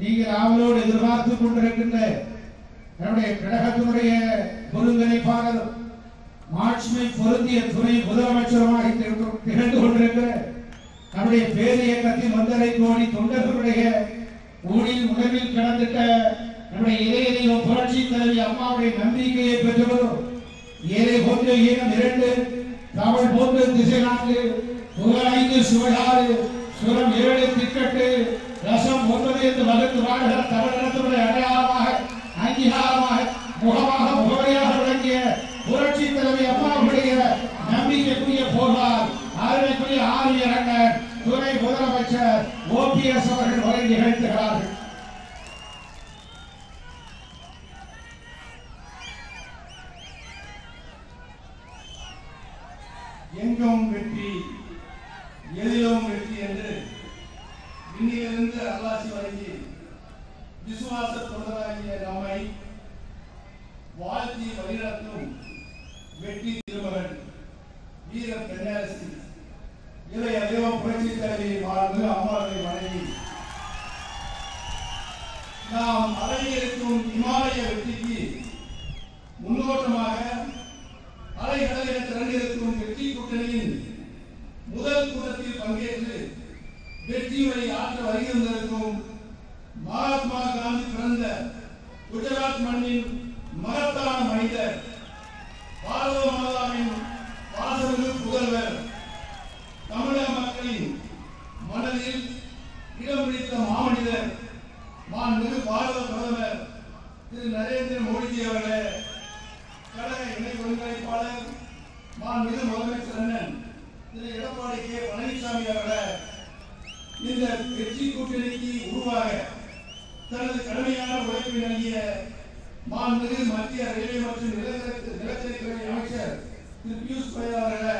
நீங்கள் ஆவலோடு எதிர்பார்த்து கொண்டிருக்கின்ற நம்முடைய கழகத்தினுடைய ஒருங்கிணைப்பாளர் மாட்சிமை பொருந்திய துணை முதலமைச்சருமாக திகழ்ந்து- கொண்டிருக்கிற நம்முடைய பேரியக்கத்தின் ஒன்றரை கோடி தொண்டர்களுடைய ஊழில் உணவில் கடந்திட்ட நம்முடைய இளையரையோ புரட்சி தலைவி அம்மாவுடைய நம்பிக்கையை பெற்றவரும் ஏழை போன்ற ஈனம் இரண்டு தமிழ் போன்ற திசை நான்கு புகழ் ஐந்து சுவையாறு சுரம் ஏழு திக்கட்டு ரசம் ஒன்பது வகுத்து வாழ்கிற தமிழகத்தினுடைய அடையாளமாக அங்கீகாரமாக முகமாக முகவரியாக விளங்கிய புரட்சி தலைவி அம்மாவுடைய நம்பிக்கைக்குரிய போகார் அருமைக்குரிய ஆரியரங்கன் துணை முதலமைச்சர் ஓபிஎஸ் அவர்கள் உரை நிகழ்த்துகிறார்கள் எங்கும் வெற்றி எதிலும் வெற்றி என்று விண்ணிலிருந்து அல்லாசி வழங்கி விசுவாச தொண்டராகிய நம்மை வாழ்த்தி வழிநடத்தும் வெற்றி திருமகன் வீர பெண்ணரசி இளைய தெய்வம் புரட்சி தலைவி வாழ்ந்து அம்மாவை வணங்கி நாம் அலையிருக்கும் இமாலய வெற்றிக்கு முன்னோட்டமாக அலைகடலில் திரண்டிருக்கும் வெற்றி கூட்டணியின் முதல் கூட்டத்தில் பங்கேற்று வெற்றியுரை ஆற்ற வருகின்றிருக்கும் மகாத்மா காந்தி பிறந்த குஜராத் மண்ணின் மகத்தான மனிதர் பாரத மாதாவின் வாசமிகு புகழ்வர் தமிழக மக்களின் மனதில் இடம் பிடித்த மாமனிதர் மாண்புமிகு பாரத பிரதமர் திரு நரேந்திர மோடிஜி அவர்களே கழக இணை ஒருங்கிணைப்பாளர் மாண்புமிகு முதலமைச்சர் அண்ணன் திரு எடப்பாடி கே பழனிசாமி அவர்களே இந்த வெற்றி கூட்டணிக்கு உருவாக தனது கடுமையான உழைப்பு நல்கிய மாண்புமிகு மத்திய ரயில்வே மற்றும் நிலக்கரி நிலக்கரித்துறை அமைச்சர் திரு பியூஷ் கோயல் அவர்களே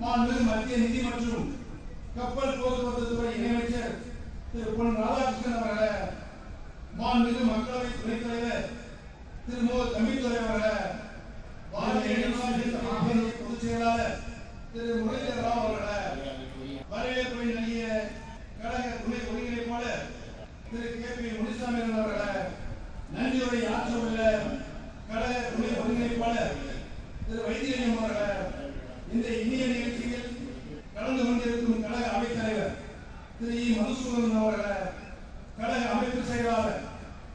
மாண்புமிகு மத்திய நிதி மற்றும் கப்பல் போக்குவரத்து துறை இணையமைச்சர் திரு பொன் ராதாகிருஷ்ணன் அவர்களே மாண்புமிகு மக்களவை துணைத் தலைவர் திரு மோ தம்பித்துறை அவர்களே பாரதிய ஜனதா கட்சி பொதுச் செயலாளர் திரு முரளிதர் ராவ் அவர்களே வரவேற்பை நல்கிய கழக துணை ஒருங்கிணைப்பாளர் திரு கே பி முனிசாமி அவர்களே நன்றியுரை ஆற்ற உள்ள கழக துணை ஒருங்கிணைப்பாளர் திரு வைத்தியலிங்கம் அவர்களே இந்த இனிய நிகழ்ச்சியில் கலந்து கொண்டிருக்கும் கழக அவைத் திரு இ. மதுசூதன் அவர்களே கழக அமைப்பு செயலாளர்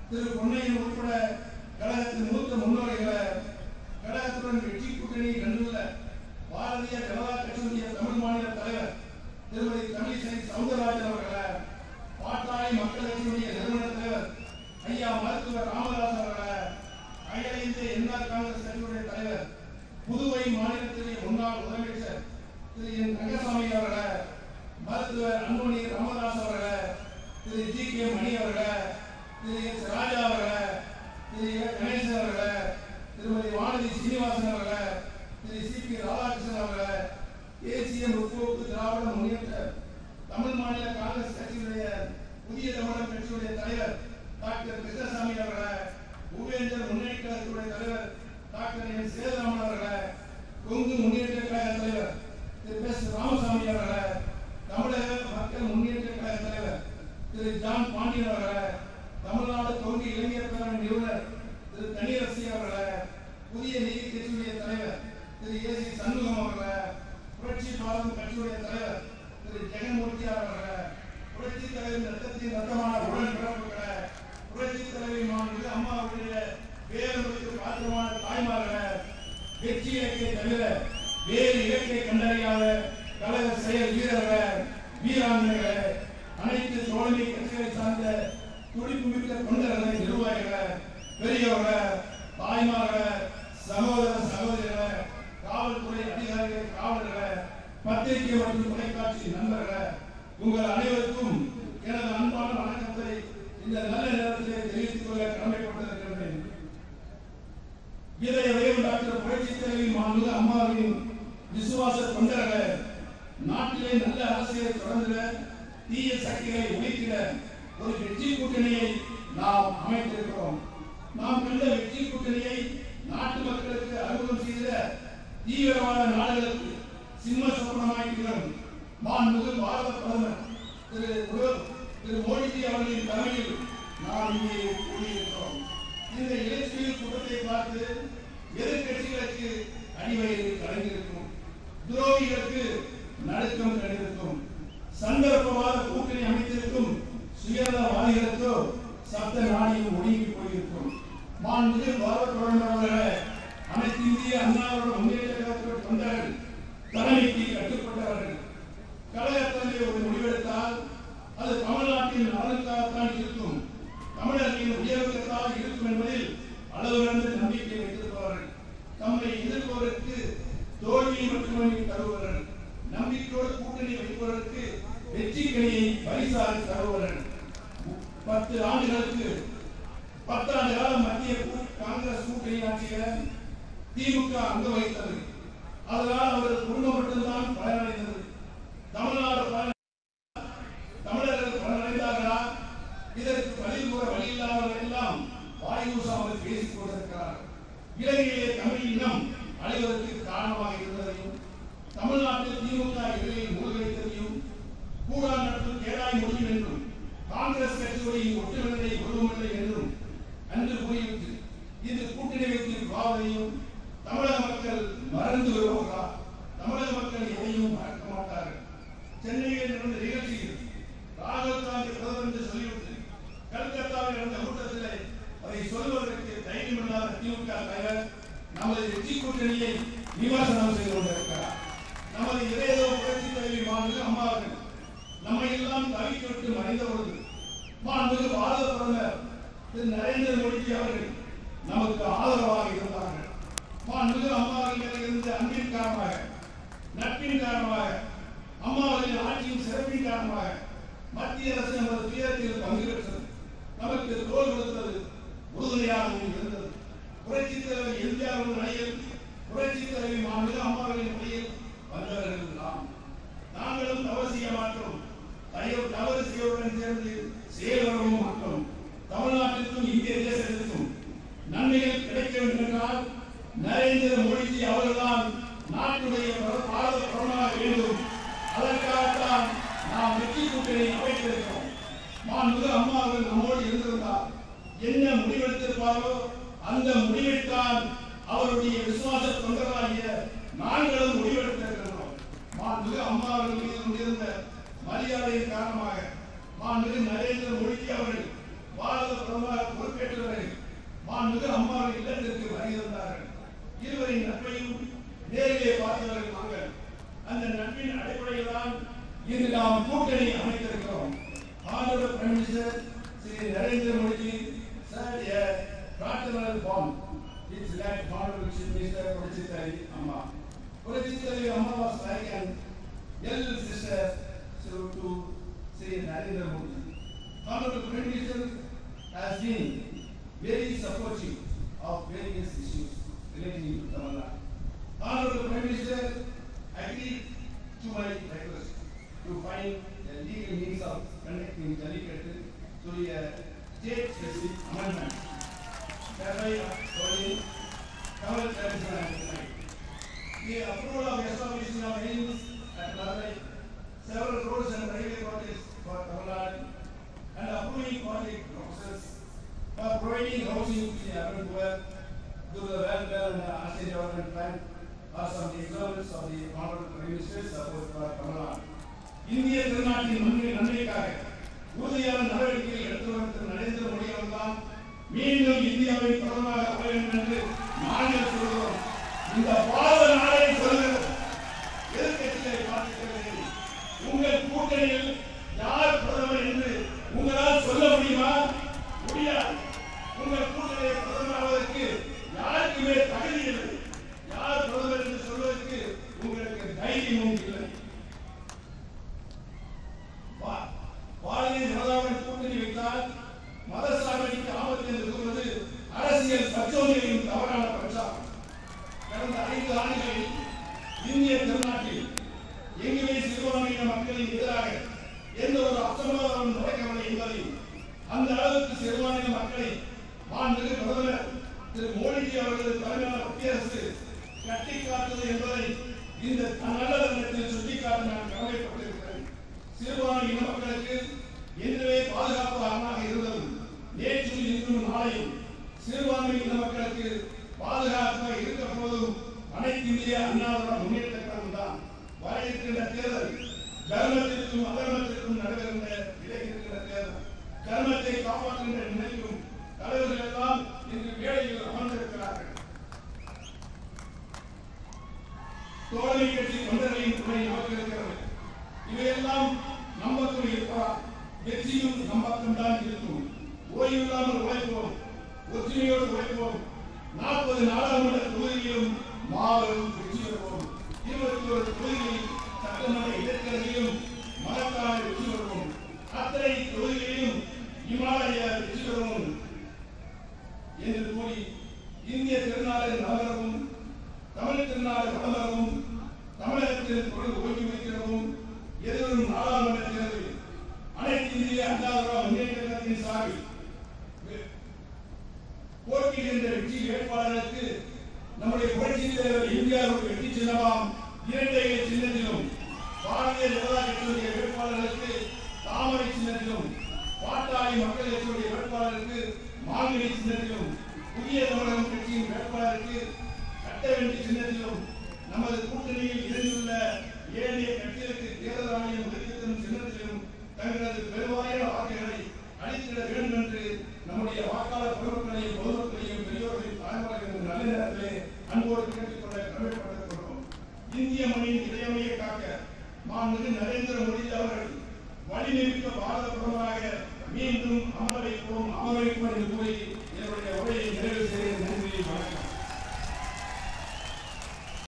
திரு பொன்னையன் உட்பட கழகத்தின் மூத்த முன்னோடிகளை கழகத்துடன் வெற்றி கூட்டணி கண்டுள்ள பாரதிய ஜனதா கட்சியுடைய தமிழ் மாநில தலைவர் திருமதி தமிழிசை சவுந்தரராஜன் அவர்களே பாட்டாளி மக்கள் கட்சியுடைய நிறுவன தலைவர் ஐயா மருத்துவர் ராமதாஸ் அவர்களே அகில இந்திய என்ஆர் காங்கிரஸ் கட்சியுடைய தலைவர் புதுவை மாநிலத்திலே முன்னாள் முதலமைச்சர் திரு என் ரங்கசாமி அவர்கள மருத்துவர் அன்புமணி ராமதாஸ் அவர்கள திரு ஜி கே மணி அவர்கள திரு எஸ் ராஜா அவர்கள திரு கணேசன் அவர்கள திருமதி வானதி சீனிவாசன் அவர்கள திரு சி பி ராதாகிருஷ்ணன் அவர்கள தேசிய முற்போக்கு திராவிட முன்னேற்ற தமிழ் மாநில காங்கிரஸ் கட்சியுடைய புதிய தமிழக கட்சியுடைய தலைவர் டாக்டர் கிருஷ்ணசாமி அவர்கள பூவேந்தர் முன்னேற்ற கழகத்துடைய தலைவர் டாக்டர் என் சேதராமன் அவர்களே கொங்கு முன்னேற்ற கழக தலைவர் திரு. எஸ். ராமசாமி அவர்களை தமிழக மக்கள் முன்னேற்ற கழக தலைவர் திரு. ஜான் பாண்டியன் அவர்களை தமிழ்நாடு தொகுதி இளைஞர் பேரவை நிறுவனர் திரு. தனியரசி அவர்களை புதிய நீதி கட்சியுடைய தலைவர் திரு. ஏ. சி. சண்முகம் அவர்களை புரட்சி பாரதம் கட்சியுடைய தலைவர் திரு. ஜெகன்மூர்த்தி அவர்களை புரட்சி தலைவர் ரத்தத்தின் ரத்தமான உடன் பிறப்புகளே புரட்சி தலைவி மாண்பு அம்மா அவருடைய பேரமைக்கு தாய்மாரான தாய்மார்களே வெற்றி இலக்கை தவிர வேறு இலக்கை கண்டறியாத கழக செயல் வீரர்கள் வீராங்கனைகள் அனைத்து தோழமை கட்சிகளை சார்ந்த துடிப்பு மிக்க தொண்டர்களே நிர்வாகிகளே பெரியவர்களே தாய்மார்களே சகோதர சகோதரிகளே காவல்துறை அதிகாரிகள் காவலர்கள் பத்திரிகை மற்றும் தொலைக்காட்சி நண்பர்கள் உங்கள் அனைவருக்கும் எனது அன்பான வணக்கத்தை இந்த நல்ல நேரத்திலே தெரிவித்துக் கொள்ள கடமைப்பட்ட இதய டாக்டர் புரட்சி தலைவி மாண்பு அம்மாவின் விசுவாச தொண்டராக நாட்டிலே நல்ல அரசியலை தொடர்ந்திட தீய சக்திகளை ஒழித்திட ஒரு வெற்றி கூட்டணியை நாம் அமைத்திருக்கிறோம். நாம் கண்ட வெற்றி கூட்டணியை நாட்டு மக்களுக்கு அறிமுகம் செய்த தீவிரவாத நாடுகளுக்கு சிம்ம சொப்பனமாய் திகழும் மாண்புமிகு பாரத பிரதமர் திரு திரு மோடிஜி அவர்களின் தலைமையில் நாம் இங்கே கூடியிருக்கிறோம். இந்த இலட்சியில் கூட்டத்தை பார்த்து எதிர்கட்சிகளுக்கு அடிவயிறு கலைந்திருக்கும் துரோகிகளுக்கு நடுக்கம் கண்டிருக்கும். சந்தர்ப்பமாக கூட்டணி அமைத்திருக்கும் சுயநலவாதிகளுக்கோ சப்த நாணயம் ஒடுங்கி போயிருக்கும். மாண்புமிகு பாரத பிரதமர் அவர்களே அனைத்து இந்திய அண்ணாவோட முன்னேற்ற கழகத்தோட தொண்டர்கள் தலைமைக்கு கட்டுப்பட்டவர்கள் கழகத்தந்தை ஒரு முடிவெடுத்தால் அது தமிழ்நாட்டின் நலனுக்காகத்தான் இருக்கும். தமிழர்களின் உயர்வுகளாக இருக்கும் என்பதில் அளவிறந்த நம்பிக்கை வைத்திருப்பவர்கள். தம்மை எதிர்ப்பவருக்கு தோல்வியை மட்டுமே தருபவர்கள். நம்பிக்கையோடு கூட்டணி வைப்பவருக்கு வெற்றிகளையை பரிசாக தருபவர்கள். பத்து ஆண்டுகளுக்கு பத்தாண்டு காலம் மத்திய காங்கிரஸ் கூட்டணி ஆட்சியில திமுக அங்க வைத்தது. அதனால் அவர்கள் குடும்பம் மட்டும்தான் பயனடைந்தது. இந்த கூட்டணி வைத்தின் பாவனையும் தமிழக மக்கள் மறந்து வருவார்களா? தமிழக மக்கள் எதையும் மறக்க மாட்டார்கள். சென்னையில் நடந்த நிகழ்ச்சியில் ராகுல் காந்தி பிரதமர் என்று சொல்லிவிட்டு கல்கத்தாவில் நடந்த கூட்டத்திலே அதை சொல்வதற்கு தைரியம் இல்லாத திமுக தலைவர் நமது வெற்றி கூட்டணியை விமர்சனம் செய்து கொண்டிருக்கிறார். நமது இதயதோ புரட்சி தலைவி மாணவர்கள் அம்மாவர்கள் நம்மை எல்லாம் தவித்து விட்டு மறைந்த பொழுது மாண்புக்கு பாரத பிரதமர் திரு நரேந்திர மோடிஜி அவர்கள் நமக்கு ஆதரவாக இருந்தார்கள். மாண்புக்கு அம்மாவர்கள் இருந்து அன்பின் காரணமாக நட்பின் காரணமாக அம்மாவர்களின் ஆட்சியின் சிறப்பின் காரணமாக மத்திய அரசு நமது துயரத்தில் பங்கேற்றது நமக்கு தோல் கொடுத்தது உறுதுணையாகவும் இருந்தது. புரட்சி தலைவர் எம்ஜிஆர் நிலையில் புரட்சி தலைவி மாநில அம்மாவின் நிலையில் வந்தவர்கள் நாம். நாங்களும் தவறு செய்ய மாட்டோம். தயவு தவறு செய்வதுடன் சேர்ந்து செயல்வரவும் மாட்டோம். தமிழ்நாடு நரேந்திர மோடிஜி அவர்கள்தான் நாட்டுடைய பாரத பிரதமராக வேண்டும். அதற்காகத்தான் நாம் வெற்றி கூட்டணி அமைத்திருக்கிறோம். மாண்புமிகு அம்மா அவர்கள் நம்மோடு இருந்திருந்தார். என்ன முடிவெடுத்திருப்பாரோ அந்த முடிவைத்தான் அவருடைய விசுவாச தொண்டராகிய நாங்களும் முடிவெடுத்திருக்கிறோம் மாண்புமிகு அம்மா அவர்கள் மீது இருந்த மரியாதையின் காரணமாக மாண்புமிகு நரேந்திர மோடிஜி அவர்கள் பாரத பிரதமராக பொறுப்பேற்றவர்கள் elder sister to, to Sri Narendra Modi. Honorable Prime Minister has been very supportive of various issues relating to Tamil Nadu. Honorable Prime Minister agreed to my request to find a legal means of conducting Jallikattu through a state-specific amendment. Thereby tradition இந்திய திருநாட்டின் நன்மை நன்மைக்காக உறுதியான நடவடிக்கைகள் எடுத்து வரும் திரு நரேந்திர மோடி அவர்கள்தான் மீண்டும் இந்தியாவின் பிரதமராக வர வேண்டும் என்று நாங்கள் சொல்கிறோம் இந்த பாத நாளை சொல்கிறது. எதிர்க்கட்சிகளை பார்த்துக்கிறேன் உங்கள் கூட்டணியில் யார் பிரதமர் என்று உங்களால் சொல்ல முடியுமா? முடியாது. உங்கள் கூட்டணியை பிரதமராவதற்கு யாருக்குமே தகுதி இல்லை யார் பிரதமர் என்று சொல்வதற்கு உங்களுக்கு தைரியமும் இல்லை பாரதிய ஜனதாவுடன் கூட்டணி வைத்தால் ஆபத்து என்று கூறுவது அரசியல் பச்சோந்திகளின் தவறான பிரச்சாரம் கடந்த ஐந்து ஆண்டுகளில் இந்திய திருநாட்டில் எங்குமே சிறுபான்மையின மக்களின் எதிராக எந்த ஒரு அசம்பாதமும் நடக்கவில்லை என்பதை அந்த அளவுக்கு சிறுபான்மையின மக்களை மாண்புமிகு பிரதமர் திரு மோடிஜி அவர்களது தலைமையிலான மத்திய அரசு கட்டி காத்தது என்பதை இந்த நல்ல தருணத்தில் சுட்டிக்காட்ட நான் கவலைப்பட்டிருக்கிறேன் சிறுபான்மை இன மக்களுக்கு என்றே பாதுகாப்பு அரணாக இருந்ததும் நாளையும் சிறுபான்மை இன மக்களுக்கு பாதுகாப்பாக இருக்க போதும் அனைத்து இந்திய அண்ணா முன்னேற்ற கழகம் தான். வர இருக்கின்ற தேர்தல் தர்மத்திற்கும் அதர்மத்திற்கும் நடைபெறுகின்ற விலகி இருக்கின்ற தேர்தல் தர்மத்தை காப்பாற்றுகின்ற நினைக்கும் தலைவர்கள் எல்லாம் தோழமை கட்சி தொண்டர்களின் துணை நமக்கு இருக்கிறது இவையெல்லாம் நம்பக்கம் இருக்கலாம் வெற்றியும் நம்பக்கம் தான் இருக்கும். ஓய்வில்லாமல் உழைப்போம் ஒற்றுமையோடு உழைப்போம். நாற்பது நாடாளுமன்ற தொகுதியிலும் மாபெரும் வெற்றி பெறுவோம். இருபத்தி ஒரு தொகுதிகளில் சட்டமன்ற இடைத்தேர்தலிலும் மகத்தான வெற்றி பெறுவோம். அத்தனை தொகுதிகளிலும் இமாலய வெற்றி பெறுவோம் என்று கூறி இந்திய திருநாளர் நகரவும் தமிழ் திருநாளர் வளரவும் தமிழகத்தில் தொடர்ந்து ஓய்வு வைக்கிறவும் எதிர்வரும் நாடாளுமன்ற தேர்தலில் அனைத்து இந்திய அண்ணா திராவிட முன்னேற்ற கழகத்தின் சார்பில் போட்டியிடுகின்ற வெற்றி வேட்பாளருக்கு நம்முடைய புரட்சி தலைவர் எம்ஜிஆருடைய வெற்றி சின்னமாம். இரட்டை சின்னத்திலும் பாரதிய ஜனதா கட்சியுடைய வேட்பாளருக்கு தாமரை சின்னத்திலும் பாட்டாளி மக்கள் கட்சியுடைய வேட்பாளருக்கு மாங்கனி சின்னத்திலும் புதிய தமிழகம் கட்சியின் வேட்பாளருக்கு கட்டவெண்டி சின்னத்திலும் நமது கூட்டணியில் இருந்துள்ள ஏனைய கட்சிகளுக்கு தேர்தல் ஆணையம் ஒதுக்கித்தரும் சின்னத்திலும் தங்களது பெருவாரியான வாக்குகளை அளித்திட வேண்டும் என்று நம்முடைய வாக்காளர் பொதுமக்களையும் பொதுமக்களையும் பெரியோர்களையும் தாய்மார்களையும் நல்ல நேரத்திலே அன்போடு கேட்டுக்கொள்ள கடமைப்பட்டிருக்கிறோம் இந்திய மொழியின் இதயமையை காக்க மாண்பு நரேந்திர மோடி அவர்கள் வழிநிறுத்த பாரத பிரதமராக மீண்டும் அமர வைப்போம் அமர வைப்போம் என்று கூறி